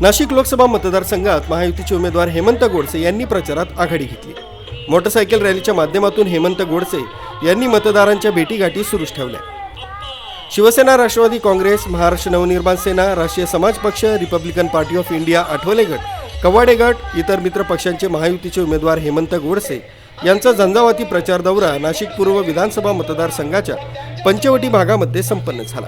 नाशिक लोकसभा मतदारसंघात महायुतीचे उमेदवार हेमंत गोडसे यांनी प्रचारात आघाडी घेतली. मोटरसायकल रॅलीच्या माध्यमातून हेमंत गोडसे यांनी मतदारांच्या भेटीगाठी सुरूच ठेवल्या. Shiv Sena Rashtrawadi Congress Maharashtra Navnirman Sena Rashtriya Samaj Paksha Republican Party of India Athawale गट कवाडे गट इतर मित्र पक्षांचे महायुतीचे उमेदवार हेमंत गोडसे यांचा झंझावाती प्रचार दौरा नाशिक पूर्व विधानसभा मतदारसंघाच्या पंचवटी भागामध्ये संपन्न झाला.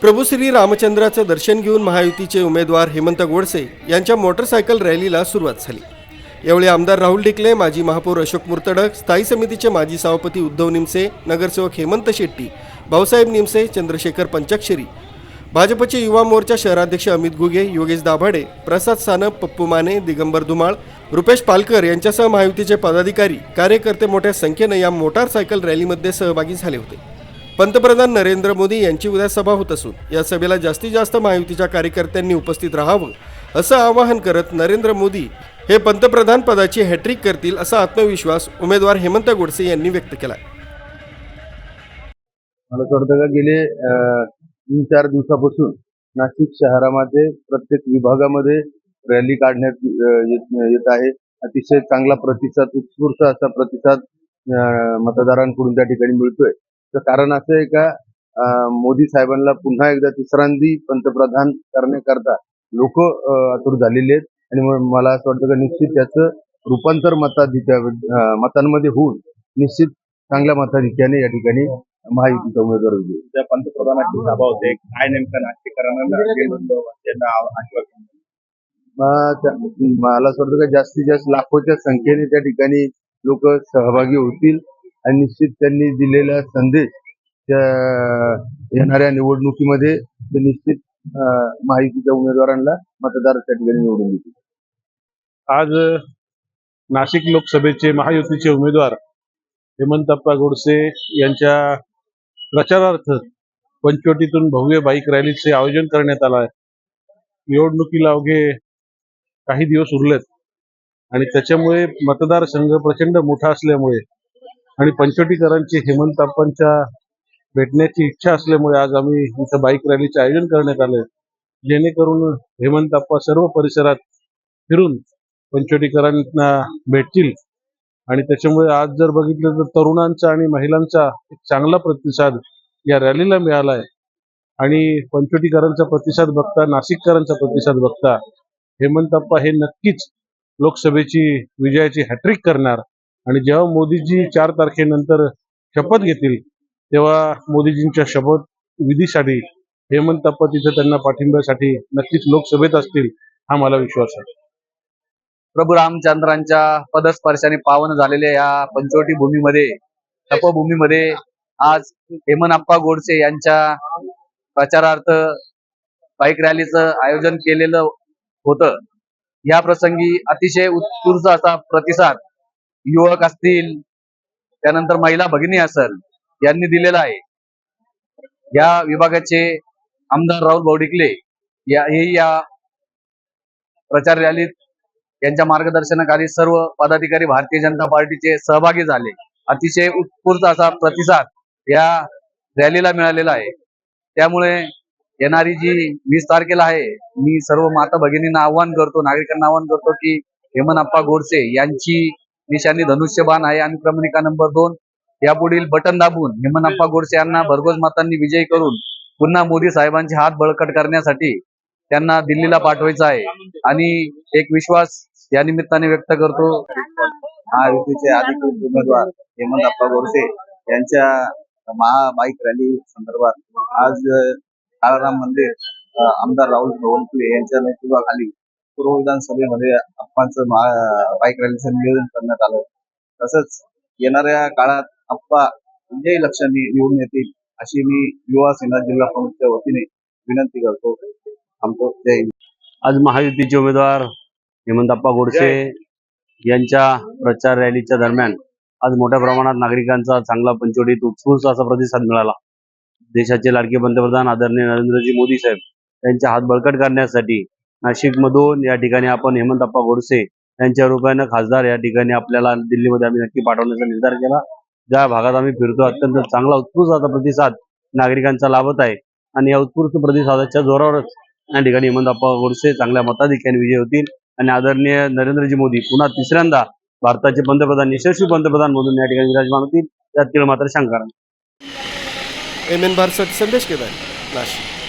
प्रभू श्री रामचंद्राचं दर्शन घेऊन महायुतीचे उमेदवार हेमंत गोडसे यांच्या मोटरसायकल रॅलीला सुरुवात झाली. यावेळी आमदार राहुल डिकले माजी महापौर अशोक मुर्तडक स्थायी समितीचे माजी सभापती उद्धव निमसे नगरसेवक हेमंत शेट्टी भाऊसाहेब निमसे चंद्रशेखर पंचाक्षरी भाजपचे युवा मोर्चा शहराध्यक्ष अमित गुगे योगेश दाभाडे प्रसाद सानप पप्पू माने दिगंबर धुमाळ रुपेश पालकर यांच्यासह महायुतीचे पदाधिकारी कार्यकर्ते मोठ्या संख्येनं या मोटारसायकल रॅलीमध्ये सहभागी झाले होते. पंतप्रधान नरेंद्र मोदी यांची उद्या सभा होत असून या सभेला जास्तीत जास्त महायुतीच्या कार्यकर्त्यांनी उपस्थित राहावं असं आवाहन करत नरेंद्र मोदी हे पंतप्रधान पदाची हॅट्रिक करतील असा आत्मविश्वास उमेदवार हेमंत गोडसे यांनी व्यक्त केला मला वाटतं का गेले तीन चार दिवसापासून नाशिक शहरामध्ये प्रत्येक विभागामध्ये रॅली काढण्यात येत आहे. अतिशय चांगला प्रतिसाद उत्स्फूर्त असा प्रतिसाद मतदारांकडून त्या ठिकाणी मिळतोय. तर कारण असं आहे का मोदी साहेबांना पुन्हा एकदा तिसऱ्यांदी पंतप्रधान करण्याकरता लोक आतुर झालेले आहेत. आणि मग मला असं वाटतं का निश्चित त्याचं रूपांतर मताधिक्या मतांमध्ये होऊन निश्चित चांगल्या मताधिक्याने या ठिकाणी महायुतीचा उमेदवार होईल त्या पंतप्रधानाची सभा होते. काय नेमकं नाशिककरांना त्यांना आश्वासन मला असं वाटतं का जास्तीत जास्त लाखोच्या संख्येने त्या ठिकाणी लोक सहभागी होतील आणि निश्चित त्यांनी दिलेला संदेश त्या येणाऱ्या निवडणुकीमध्ये ते निश्चित अं, महायुतीच्या उमेदवारांना मतदार त्या ठिकाणी निवडून देतील. आज नाशिक लोकसभेचे महायुतीचे उमेदवार हेमंतप्पा गोडसे यांच्या प्रचारार्थ पंचवटीतून भव्य बाईक रॅलीचे आयोजन करण्यात आलं आहे. निवडणुकीला अवघे काही दिवस उरलेत आणि त्याच्यामुळे मतदारसंघ प्रचंड मोठा असल्यामुळे आणि पंचवटीकरांची हेमंतप्पांच्या भेटण्याची इच्छा असल्यामुळे आज आम्ही इथं बाईक रॅलीचे आयोजन करण्यात आले जेणेकरून हेमंतप्पा सर्व परिसरात फिरून पंचवटीकरांना भेटतील. आणि त्याच्यामुळे आज जर बघितलं तर तरुणांचा आणि महिलांचा एक चांगला प्रतिसाद या रॅलीला मिळाला आहे आणि पंचवटीकरांचा प्रतिसाद बघता नाशिककरांचा प्रतिसाद बघता हेमंतप्पा हे नक्कीच लोकसभेची विजयाची हॅट्रिक करणार. आणि जेव्हा मोदीजी चार तारखेनंतर शपथ घेतील तेव्हा मोदीजींच्या शपथ विधीसाठी हेमंतप्पा तिथे त्यांना पाठिंब्यासाठी नक्कीच लोकसभेत असतील हा मला विश्वास आहे. प्रभू रामचंद्रांच्या पदस्पर्शाने पावन झालेल्या या पंचवटी भूमीमध्ये तपभूमीमध्ये आज हेमनाप्पा गोडसे यांच्या प्रचारार्थ बाईक रॅलीचं आयोजन केलेलं होतं. या प्रसंगी अतिशय उत्स्फूर्त असा प्रतिसाद युवक असतील त्यानंतर महिला भगिनी असेल यांनी दिलेला आहे. या विभागाचे आमदार राहुल भाऊडिकले या हे या प्रचार रॅलीत यांच्या मार्गदर्शनाखाली सर्व पदाधिकारी भारतीय जनता पार्टीचे सहभागी झाले. अतिशय उत्स्फूर्त असा प्रतिसाद या रॅलीला मिळालेला आहे. त्यामुळे येणारी जी वीस तारखेला आहे मी सर्व माता भगिनींना आव्हान करतो नागरिकांना आव्हान करतो की हेमनप्पा गोडसे यांची निशाणी धनुष्यबाण आहे आणि क्रमांका नंबर दोन. यापुढील बटन दाबून हेमनप्पा गोडसे यांना भरघोस मतांनी विजयी करून पुन्हा मोदी साहेबांचे हात बळकट करण्यासाठी त्यांना दिल्लीला पाठवायचं आहे. आणि एक विश्वास या निमित्ताने व्यक्त करतो. महायुतीचे अधिकृत उमेदवार हेमंत आप्पा गोडसे यांच्या महाबाईक रॅली संदर्भात आज काळाराम मंदिर आमदार राहुल ढवळकुले यांच्या नेतृत्वाखाली पूर्व विधानसभेमध्ये अप्पांचं महा- बाईक रॅलीचं नियोजन करण्यात आलं. तसंच येणाऱ्या काळात अप्पा विजयी लक्षांनी निवडून येतील अशी मी युवा सेना जिल्हा प्रमुखच्या वतीने विनंती करतो. थांबतो. जय हिंद. आज महायुतीचे उमेदवार हेमंतप्पा गोडसे यांच्या प्रचार रॅलीच्या दरम्यान आज मोठ्या प्रमाणात नागरिकांचा चांगला पंचवटीत उत्स्फूर्त असा प्रतिसाद मिळाला. देशाचे लाडके पंतप्रधान आदरणीय नरेंद्रजी मोदी साहेब यांचे हात बळकट करण्यासाठी नाशिक मधून या ठिकाणी आपण हेमंतप्पा गोडसे यांच्या रूपाने खासदार या ठिकाणी आपल्याला दिल्लीमध्ये आम्ही नक्की पाठवण्याचा निर्धार केला. ज्या भागात आम्ही फिरतो अत्यंत चांगला उत्स्फूर्त असा प्रतिसाद नागरिकांचा लाभत आहे. आणि या उत्स्फूर्त प्रतिसादाच्या जोरावरच या ठिकाणी हेमंतप्पा गोडसे चांगल्या मताधिक्याने विजय होतील. आणि आदरणीय नरेंद्रजी मोदी पुन्हा तिसऱ्यांदा भारताचे पंतप्रधान यशस्वी पंतप्रधान म्हणून या ठिकाणी विराजमान होतील. त्यात मात्र शंका एम एन भारत संदेश केदार नाशिक.